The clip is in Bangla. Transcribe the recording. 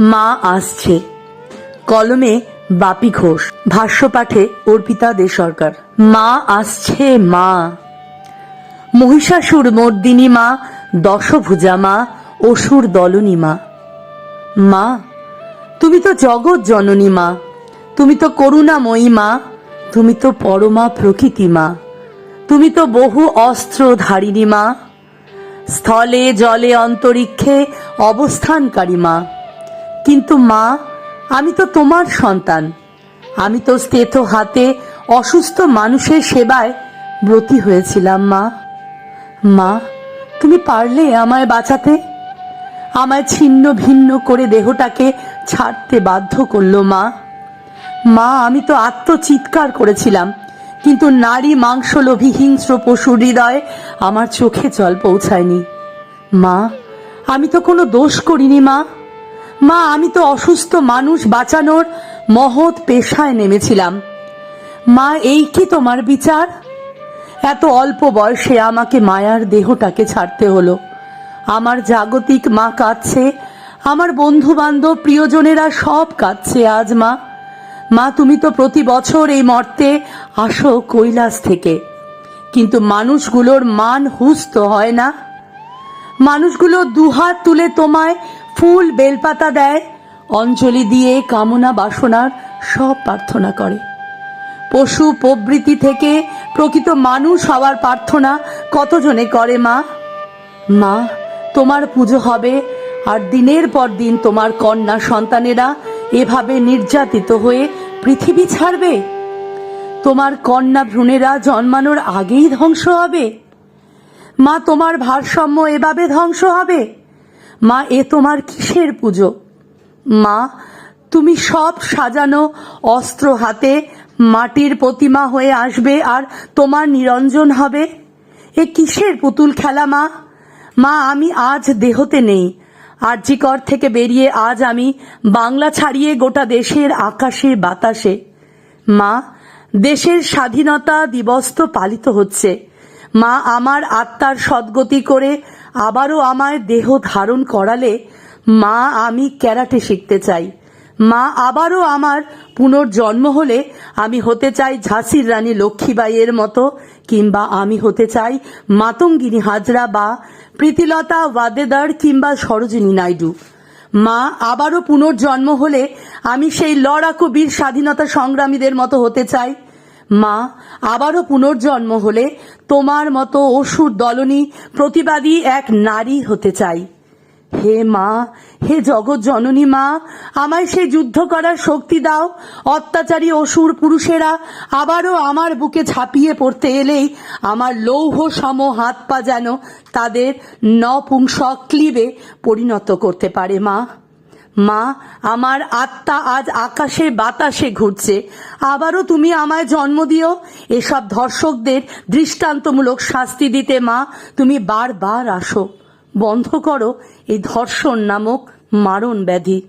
মা আসছে। কলমে বাপি ঘোষ। ভাষ্য পাঠে অর্পিতা দে সরকার। মা আসছে, মা। মহিষাসুর মর্দিনী মা, দশভুজা মা, অসুর দলনী মা। মা, তুমি তো জগৎ জননী মা। তুমি তো করুণাময়ী মা। তুমি তো পরমা প্রকৃতি মা। তুমি তো বহু অস্ত্র ধারিণী মা। স্থলে জলে অন্তরিক্ষে অবস্থানকারী মা। কিন্তু মা, আমি তো তোমার সন্তান। আমি তো স্তেথ হাতে অসুস্থ মানুষের সেবায় ব্রতী হয়েছিলাম, মা। মা, তুমি পারলে আমায় বাঁচাতে? আমায় ছিন্ন ভিন্ন করে দেহটাকে ছাড়তে বাধ্য করল, মা। মা, আমি তো আত্মচিৎকার করেছিলাম, কিন্তু নারী মাংসলোভী হিংস্র পশুর হৃদয় আমার চোখে জল পৌঁছায়নি। মা, আমি তো কোনো দোষ করিনি, মা। মা, আমি তো অসুস্থ মানুষ, বাঁচানোর মহৎ পেশায় নেমেছিলাম। মা, এই কি তোমার বিচার? এত অল্প বয়সে আমাকে মায়ার দেহটাকে ছাড়তে হলো। আমার জাগতিক মা কাঁদছে, আমার বন্ধু বান্ধব প্রিয়জনেরা সব কাঁদছে আজ, মা। মা, তুমি তো প্রতি বছর এই মর্তে আসো কৈলাস থেকে। কিন্তু মানুষগুলোর মান হুস্ত হয় না। মানুষগুলো দুহাত তুলে তোমায় ফুল বেলপাতা দেয়, অঞ্জলি দিয়ে কামনা বাসনার সব প্রার্থনা করে। পশু প্রবৃত্তি থেকে প্রকৃত মানুষ হওয়ার প্রার্থনা কতজনে করে, মা? মা, তোমার পুজো হবে আর দিনের পর দিন তোমার কন্যা সন্তানেরা এভাবে নির্যাতিত হয়ে পৃথিবী ছাড়বে। তোমার কন্যা ভ্রূণেরা জন্মানোর আগেই ধ্বংস হবে। মা, তোমার ভারসাম্য এভাবে ধ্বংস হবে। মা, এ তোমার কিসের পুজো? মা, তুমি সব সাজানো অস্ত্র হাতে, মাটির প্রতিমা হয়ে আসবে আর তোমার নিরঞ্জন হবে? এ কিসের পুতুল খেলা মা? মা, আমি আজ দেহতে নেই। আরজিকর থেকে বেরিয়ে আজ আমি বাংলা ছাড়িয়ে গোটা দেশের আকাশে, বাতাসে। মা, দেশের স্বাধীনতা দিবস তো পালিত হচ্ছে। মা, আমার আত্মার সদ্গতি করে আবারও আমায় দেহ ধারণ করালে মা আমি ক্যারাটে শিখতে চাই। মা আবারও আমার পুনর্জন্ম হলে আমি হতে চাই ঝাঁসির রানী লক্ষ্মীবাইয়ের মতো, কিংবা আমি হতে চাই মাতঙ্গিনী হাজরা বা প্রীতিলতা ওয়াদেদার কিংবা সরোজিনী নাইডু। মা আবারও পুনর্জন্ম হলে আমি সেই লড়াকু বীর স্বাধীনতা সংগ্রামীদের মতো হতে চাই। মা, আবারও পুনর্জন্ম হলে তোমার মতো অসুর দলনী প্রতিবাদী এক নারী হতে চাই। হে মা, হে জগৎ জননী মা, আমায় সেই যুদ্ধ করার শক্তি দাও। অত্যাচারী অসুর পুরুষেরা, আবারও আমার বুকে ঝাঁপিয়ে পড়তে এলেই আমার লৌহ সম হাত পা যেন তাদের নপুংসক ক্লিবে পরিণত করতে পারে মা। মা, আমার আত্মা আজ আকাশে বাতাসে ঘুরছে। আবারও তুমি আমায় জন্ম দিও। এসব ধর্ষকদের দৃষ্টান্তমূলক শাস্তি দিতে মা, তুমি বারবার আসো। বন্ধ করো এই ধর্ষণ নামক মারণ ব্যাধি